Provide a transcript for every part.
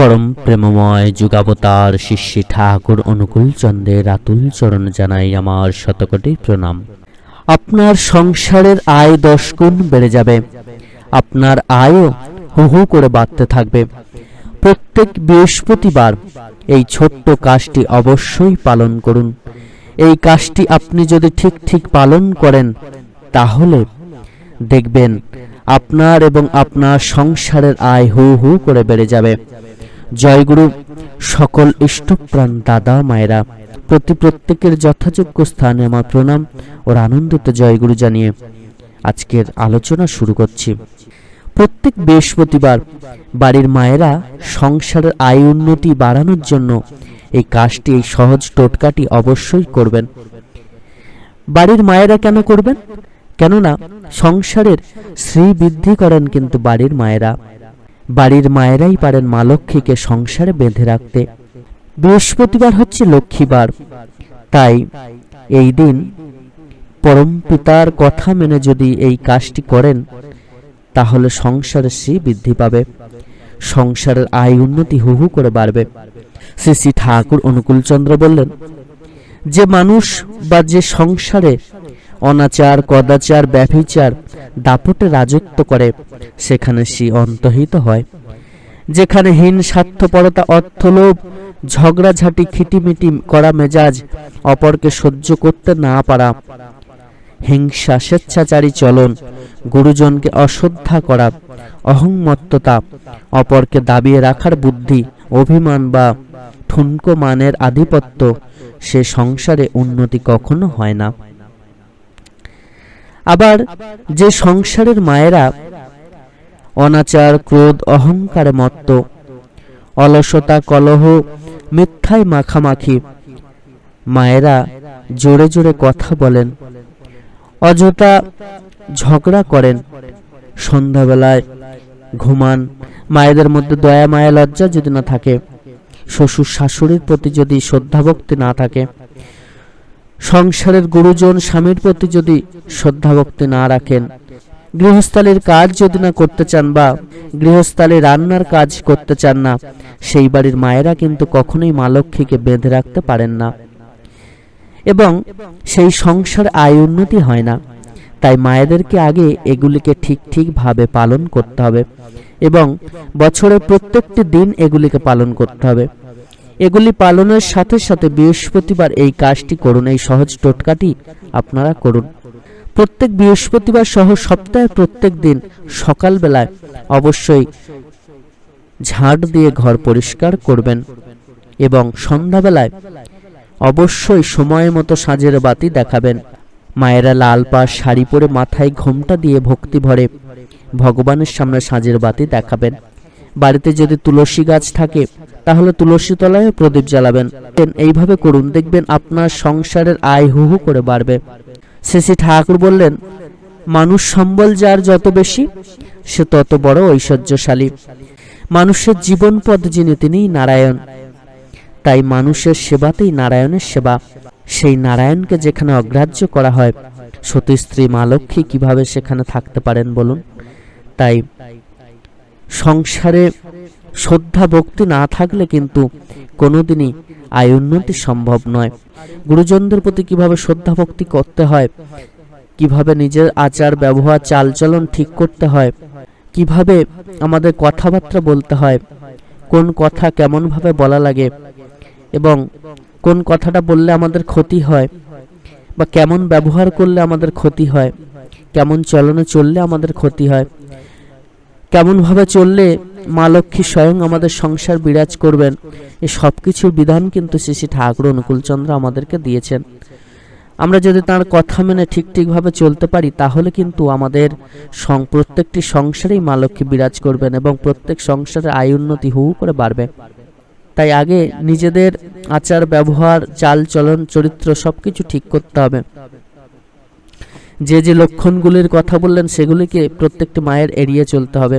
পরম প্রেমময় যুগাবতার শিষ্যী ঠাকুর অনুকূল চন্দ্রের আতুল চরণ জানাই আমার শতকোটি প্রণাম। আপনার সংসারের আয় দশ গুণ বেড়ে যাবে। আপনার আয়ও হু হু করে বাড়তে থাকবে। প্রত্যেক বৃহস্পতিবার এই ছোট্ট কাজটি অবশ্যই পালন করুন। এই কাজটি আপনি যদি ঠিক ঠিক পালন করেন, তাহলে দেখবেন আপনার এবং আপনার সংসারের আয় হু হু করে বেড়ে যাবে। জয়গুরু, সকল ইষ্টপ্রাণ দাদা মায়েরা, প্রতি প্রত্যেকের যথাযোগ্য স্থানে আমার প্রণাম ওর আনন্দিত জয়গুরু জানিয়ে আজকের আলোচনা শুরু করছি। প্রত্যেক বৃহস্পতিবার বাড়ির মায়েরা সংসারের আয় উন্নতি বাড়ানোর জন্য এই কাজটি, এই সহজ টোটকাটি অবশ্যই করবেন। বাড়ির মায়েরা কেন করবেন? কেননা সংসারের শ্রী বৃদ্ধি করেন কিন্তু বাড়ির মায়েরা। বাড়ির মায়েরাই পারেন মা লক্ষ্মীকে সংসারে বেঁধে রাখতে। বৃহস্পতিবার হচ্ছে লক্ষ্মীবার। তাই এই দিন পরম পিতার কথা মেনে যদি এই কাজটি করেন, তাহলে সংসারের শ্রী বৃদ্ধি পাবে। সংসারের আয় উন্নতি হু হু করে বাড়বে। শ্রী শ্রী ঠাকুর অনুকূলচন্দ্র বললেন, যে মানুষ বা যে সংসারে অনাচার, কদাচার, ব্যভিচার, দাপটে রাজত্ব করে। সেখানে সে অন্তহিত হয়। যেখানে হীন, স্বার্থপরতা, অর্থলোভ, ঝগড়াঝাটি, খিটিমিটি করা মেজাজ অপরকে সহ্য করতে না পারা, হিংসা, স্বেচ্ছাচারী চলন, গুরুজনকে অশ্রদ্ধা করা অহংমত্ততা অপরকে দাবিয়ে রাখার বুদ্ধি, অভিমান বা ঠুনকো মানের আধিপত্য সে সংসারে উন্নতি কখনো হয় না। আবার যে সংসারের মায়েরা অনাচার, ক্রোধ, অহংকারে, মত্ত, অলসতা, কলহ, মিথ্যায় মাখামাখি, মায়েরা জোরে জোরে কথা বলেন, অযথা ঝগড়া করেন, সন্ধ্যাবেলায় ঘুমান, মায়েদের মধ্যে দয়া, মায়া, লজ্জা যদি না থাকে, শ্বশুর, শাশুড়ির প্রতি যদি শ্রদ্ধাভক্তি না থাকে সংসারের গুরুজন স্বামীর প্রতি যদি শ্রদ্ধাভক্তি না রাখেন, গৃহস্থালীর কাজ যদি না করতে চান বা গৃহস্থালী রান্নার কাজ করতে চান না, সেই বাড়ির মায়েরা কিন্তু কখনোই মা লক্ষ্মীকে বেঁধে রাখতে পারেন না। এবং সেই সংসার আয় উন্নতি হয় না। তাই মায়েদেরকে আগে এগুলিকে ঠিক ঠিকভাবে পালন করতে হবে এবং বছরের প্রত্যেকটি দিন এগুলিকে পালন করতে হবে। এগুলি পালনের সাথে সাথে বৃহস্পতিবার এই কাজটি করুন, এই সহজ টোটকাটি আপনারা করুন। প্রত্যেক বৃহস্পতিবার সহ সপ্তাহে প্রত্যেক দিন সকালবেলায় অবশ্যই ঝাড় দিয়ে ঘর পরিষ্কার করবেন এবং সন্ধ্যাবেলায় অবশ্যই সময় মতো সাজের বাতি দেখাবেন। মায়েরা লাল পা শাড়ি পরে মাথায় ঘোমটা দিয়ে ভক্তি ভরে ভগবানের সামনে সাজের বাতি দেখাবেন। বাড়িতে যদি তুলসী গাছ থাকে তাহলে তুলসী তলায় প্রদীপ জ্বালাবেন। এইভাবে করুন। দেখবেন আপনার সংসারের আয় হু হু করে বাড়বে। শেষে ঠাকুর বললেন, মানুষ সম্বল যার যত বেশি, সে তত বড় ঐশ্বর্যশালী। মানুষের জীবন পদ যিনি তিনিই নারায়ণ। তাই মানুষের সেবাতেই নারায়ণের সেবা। সেই নারায়ণকে যেখানে অগ্রাহ্য করা হয়, সতী স্ত্রী মা লক্ষ্মী কীভাবে সেখানে থাকতে পারেন বলুন? তাই সংসারে শ্রদ্ধা, ভক্তি না থাকলে কিন্তু কোনোদিনই আয় উন্নতি সম্ভব নয়। গুরুজনদের প্রতি কীভাবে শ্রদ্ধা, ভক্তি করতে হয়, কীভাবে নিজের আচার, ব্যবহার, চালচলন ঠিক করতে হয়, কীভাবে আমাদের কথাবার্তা বলতে হয়, কোন কথা কেমনভাবে বলা লাগে এবং কোন কথাটা বললে আমাদের ক্ষতি হয় বা কেমন ব্যবহার করলে আমাদের ক্ষতি হয়, কেমন চলনে চললে আমাদের ক্ষতি হয় কেমনভাবে চললে মা লক্ষ্মী স্বয়ং আমাদের সংসার বিরাজ করবেন? এই সব কিছুর বিধান কিন্তু শ্রী শ্রী ঠাকুর অনুকূলচন্দ্র আমাদেরকে দিয়েছেন। আমরা যদি তার কথা মেনে ঠিক ঠিকভাবে চলতে পারি, তাহলে কিন্তু আমাদের প্রত্যেকটি সংসারেই মা লক্ষ্মী বিরাজ করবেন এবং প্রত্যেক সংসারের আয় উন্নতি হু করে বাড়বে। তাই আগে নিজেদের আচার, ব্যবহার, চাল, চলন, চরিত্র সবকিছু ঠিক করতে হবে। যে যে লক্ষণগুলির কথা বললেন, সেগুলিকে প্রত্যেকটি মায়ের এড়িয়ে চলতে হবে।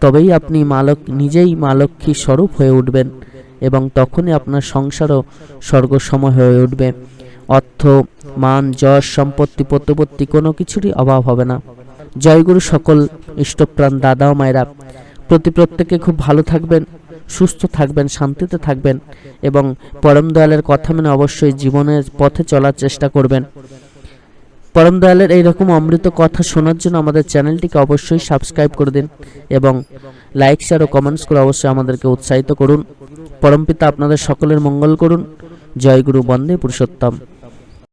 তবেই আপনি মালক, নিজেই মালক্ষী স্বরূপ হয়ে উঠবেন এবং তখনই আপনার সংসারও স্বর্গসময় হয়ে উঠবে। অর্থ, মান, যশ, সম্পত্তি প্রত্যপত্তি কোনো কিছুরই অভাব হবে না। জয়গুরু সকল ইষ্টপ্রাণ দাদা ও মায়েরা, প্রতি প্রত্যেকে খুব ভালো থাকবেন, সুস্থ থাকবেন, শান্তিতে থাকবেন এবং পরম দয়ালের কথা মেনে অবশ্যই জীবনের পথে চলার চেষ্টা করবেন। পরম দয়ালের এইরকম অমৃত কথা শোনার জন্য আমাদের চ্যানেলটিকে অবশ্যই সাবস্ক্রাইব করে দিন এবং লাইক শেয়ার ও কমেন্টস করে অবশ্যই আমাদেরকে উৎসাহিত করুন। পরমপিতা আপনাদের সকলের মঙ্গল করুন। জয় গুরু, বন্দে পুরুষোত্তম।